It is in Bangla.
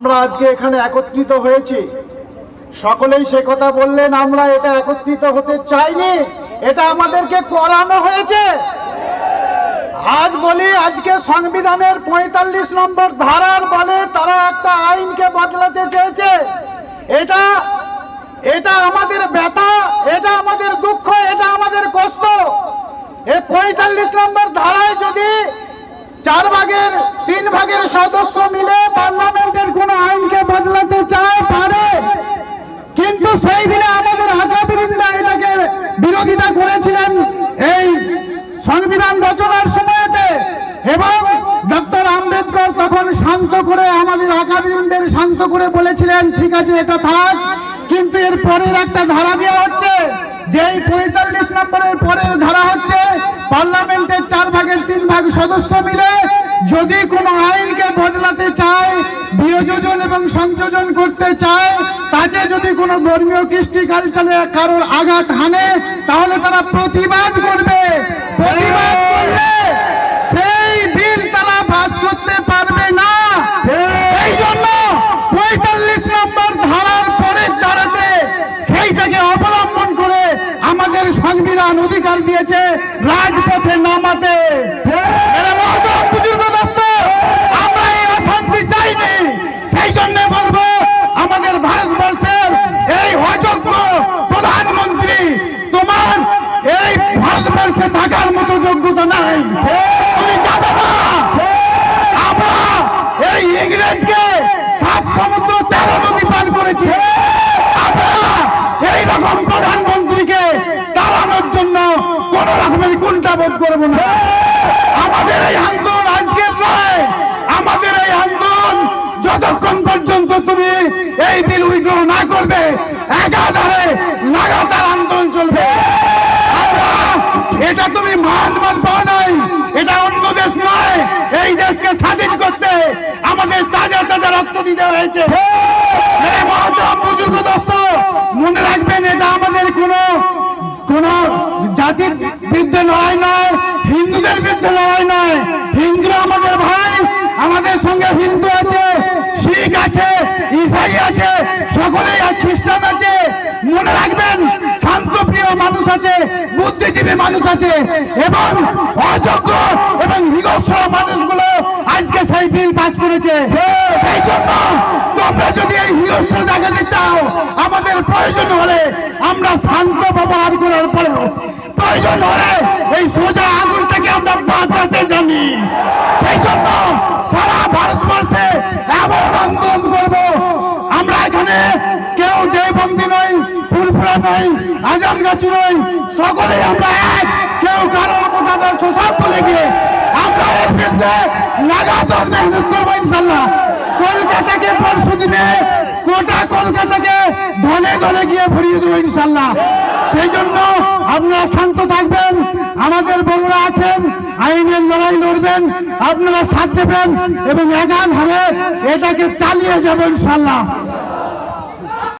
আমরা আজকে এখানে একত্রিত হয়েছি। সকলেই সে কথা বললেন, আমরা এটা একত্রিত হতে চাইনি। এটা আমাদেরকে করানো হয়েছে। আজ বলি, আজকে সংবিধানের পঁয়তাল্লিশ নম্বর ধারার বলে তারা একটা আইনকে বদলাতে চেয়েছে। এটা এটা আমাদের ব্যথা, এটা আমাদের দুঃখ, এটা আমাদের কষ্ট। এই পঁয়তাল্লিশ নম্বর ধারায় যদি চার ভাগের ভাগের সদস্য মিলে পার্লামেন্টের কোন আইনকে বদলাতে চায়, পারে। কিন্তু সেই দিনে আমাদের আগামীরা এটাকে বিরোধিতা করেছিলেন এই সংবিধান রচনার সময়তে। এবং ডক্টর আম্বেদকর তখন শান্ত করে আমাদের আগামীদের শান্ত করে বলেছিলেন, ঠিক আছে, এটা থাক। কিন্তু এর পরের একটা ধারা দেওয়া হচ্ছে যে পঁয়তাল্লিশ নম্বরের পরের ধারা হচ্ছে, পার্লামেন্টের চার ভাগের তিন ভাগ সদস্য মিলে যদি কোনো আইনকে বদলাতে চায় বিয়োজন এবং সংযোজন করতে চায়, তাতে যদি কোনো ধর্মীয় কৃষ্টি কালচারে কারোর আঘাত হানে, তাহলে তারা প্রতিবাদ করবে। প্রতিবাদ করলে সেই বিল তারা বাদ করতে পারবে না। সেই জন্য পঁয়তাল্লিশ নম্বর ধারার পরের ধারাতে সেইটাকে অবলম্বন করে আমাদের সংবিধান অধিকার দিয়েছে, রাজপথে নামাতে। বুজুর্গ দোস্ত, আমরা এই অশান্তি চাইনি সেই জন্য বলব আমাদের ভারতবর্ষের এই অযোগ্য প্রধানমন্ত্রী তোমার এই ভারতবর্ষে থাকার মতো যোগ্যতা নাই তুমি জানো না আমরা এই ইংরেজকে সাত সমুদ্র তেরো নদী পান করেছি আমরা এই রকম প্রধানমন্ত্রীকে তাড়ানোর জন্য কোন রকমের বোধ করব না। আমাদের এই আন্দোলন আজকের নয়। আমাদের এই আন্দোলন যতক্ষণ পর্যন্ত তুমি এই বিল উইড্র না করবে, একাধারে লাগাতার আন্দোলন চলবে। এটা তুমি মানবার পাও নাই, এটা অন্য দেশ নয়। এই দেশকে স্বাধীন করতে আমাদের তাজা তাজা রক্ত দিতে হয়েছে। মনে রাখবেন, এটা আমাদের কোনো কোন জাতির লড়াই নয়, হিন্দুদের বিরুদ্ধে লড়াই নয়। হিন্দুরা আমাদের ভাই, আমাদের সঙ্গে হিন্দু আছে, শিখ আছে, ইসাই আছে, সকলেই আর খ্রিস্টান আছে। মনে রাখবেন শান্তপ্রিয় মানুষ আছে, বুদ্ধিজীবী মানুষ আছে, এবং অযোগ্য এবং হিংস্র মানুষগুলো আজকে সেই বিল পাস করেছে। সেই জন্য তোমরা যদি এই হিংস্র ফুরফুরা নই আজান গাছি নই, সকলেই আমরা এক। কেউ কারোর মতাদর্শ সব বলে গিয়ে আমরা এর বিরুদ্ধে লাগাতার মেহনত করব ইনশাল্লাহ কলকাতাকে পরশু দিনে গোটা কলকাতাকে ধনে ধনে গিয়ে ভরিয়ে দেবো ইনশাল্লাহ সেই জন্য আপনারা শান্ত থাকবেন, আমাদের বন্ধুরা আছেন, আইনের লড়াই লড়বেন, আপনারা সাথ দেবেন এবং একাধারে এটাকে চালিয়ে যাবেন ইনশাল্লাহ